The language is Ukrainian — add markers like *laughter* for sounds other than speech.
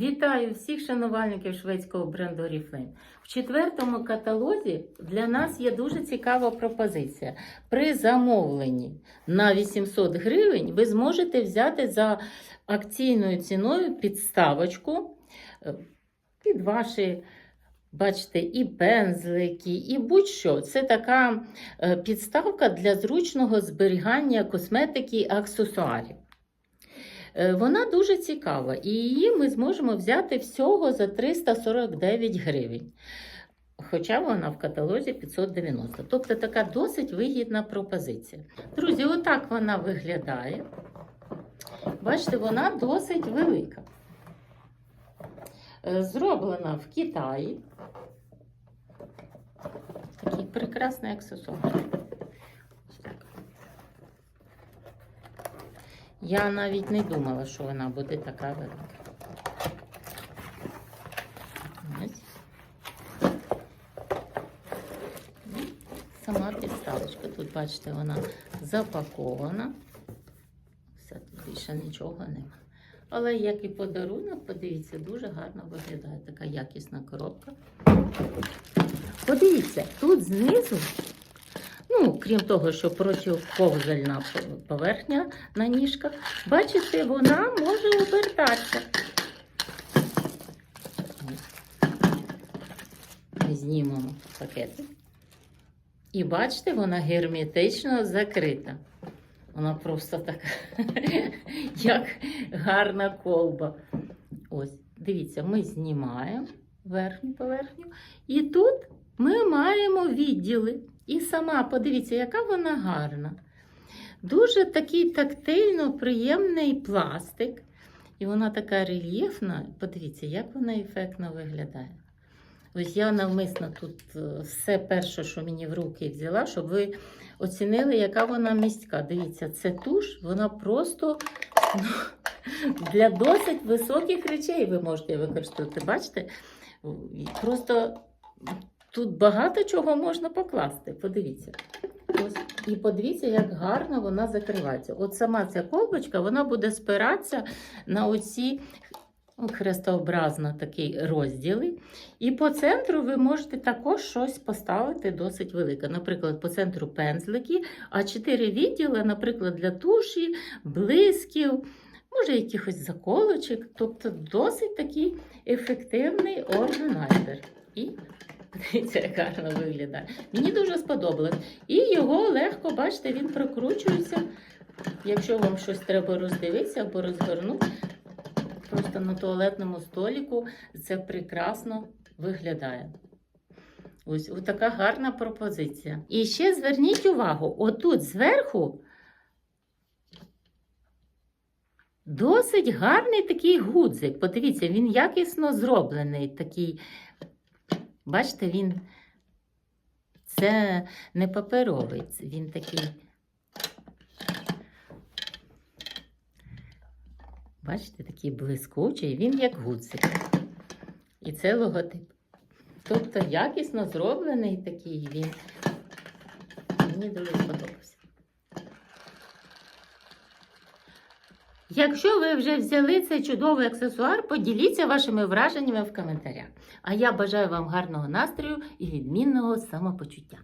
Вітаю всіх шанувальників шведського бренду Oriflame. В четвертому каталозі для нас є дуже цікава пропозиція. При замовленні на 800 гривень ви зможете взяти за акційною ціною підставочку е, під ваші. Бачите, і пензлики, і будь-що. Це така е, підставка для зручного зберігання косметики і аксесуарів. Е, Вона дуже цікава, і її ми зможемо взяти всього за 349 гривень. Хоча вона в каталозі 590. Тобто така досить вигідна пропозиція. Друзі, отак вона виглядає. Бачите, вона досить велика. Е, Зроблена в Китаї. Такий прекрасний аксесуар. Ось так. Я навіть не думала, що вона буде така велика. Сама підставочка. Тут, бачите, вона запакована. Все, тут більше нічого нема. Але як і подарунок, подивіться, дуже гарно виглядає така якісна коробка. Подивіться, тут знизу, ну, крім того, що протиповзальна поверхня на ніжках, бачите, вона може обертатися. Знімемо пакети. І бачите, вона герметично закрита. Вона просто така, *laughs* як гарна колба. Ось, дивіться, ми знімаємо верхню поверхню. І тут ми маємо відділи. І сама, подивіться, яка вона гарна. Дуже такий тактильно приємний пластик. І вона така рельєфна. Подивіться, як вона ефектно виглядає. Ось я навмисно тут е, все перше, що мені в руки взяла, щоб ви оцінили, яка вона містка. Дивіться, це туш, вона просто ну, для досить високих речей ви можете використовувати. Бачите? Просто тут багато чого можна покласти. Подивіться. Ось. І подивіться, як гарно вона закривається. От сама ця колбочка вона буде спиратися на оці ну, хрестообразно такі розділи. І по центру ви можете також щось поставити досить велике. Наприклад, по центру пензлики, а чотири відділи, наприклад, для туші, блисків, може, якихось заколочок. Тобто досить такий ефективний органайзер. І Дивіться, як гарно виглядає. Мені дуже сподобалось. І його легко, бачите, він прокручується. Якщо вам щось треба роздивитися або розгорнути, просто на туалетному століку це прекрасно виглядає. Ось така гарна пропозиція. І ще зверніть увагу: отут зверху досить гарний такий гудзик. Подивіться, він якісно зроблений. такий. Бачите, він це не паперовий, він такий. Бачите, такий блискучий, він як гудзик. І це логотип. Тобто якісно зроблений такий він. Мені дуже сподобався. Якщо ви вже взяли цей чудовий аксесуар, поділіться вашими враженнями в коментарях. А я бажаю вам гарного настрою і відмінного самопочуття.